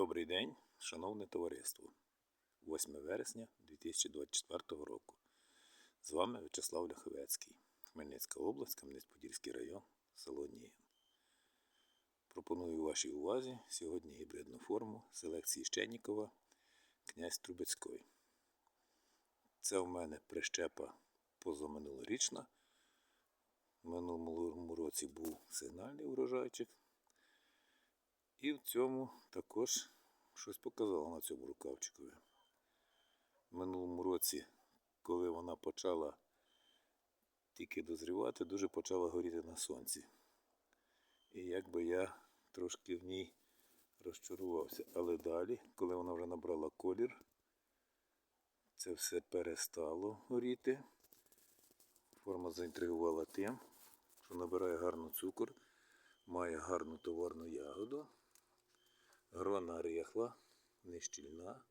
Добрий день, шановне товариство. 8 вересня 2024 року. З вами В'ячеслав Ляховецький, Хмельницька область, Кам'янець-Подільський район, село Нігін. Пропоную вашій увазі сьогодні гібридну форму селекції Щеннікова князь Трубецький. Це у мене прищепа позаминулорічна. В минулому році був сигнальний урожайчик. І в цьому також щось показало на цьому рукавчикові. В минулому році, коли вона почала тільки дозрівати, дуже почала горіти на сонці. І якби я трошки в ній розчарувався. Але далі, коли вона вже набрала колір, це все перестало горіти. Форма заінтригувала тим, що набирає гарно цукор, має гарну товарну ягоду. Грона рихла, нещільна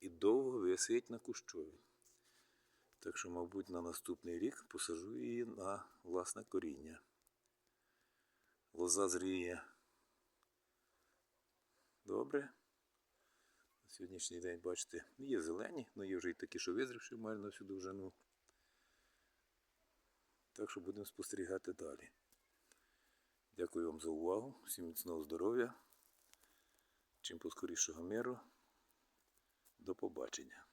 і довго висить на кущові. Так що, мабуть, на наступний рік посажу її на власне коріння. Лоза зріє добре. На сьогоднішній день, бачите, є зелені, але є вже і такі, що визрівши майже на всю довжину. Так що будемо спостерігати далі. Дякую вам за увагу, всім міцного здоров'я, чим поскорішого миру. До побачення.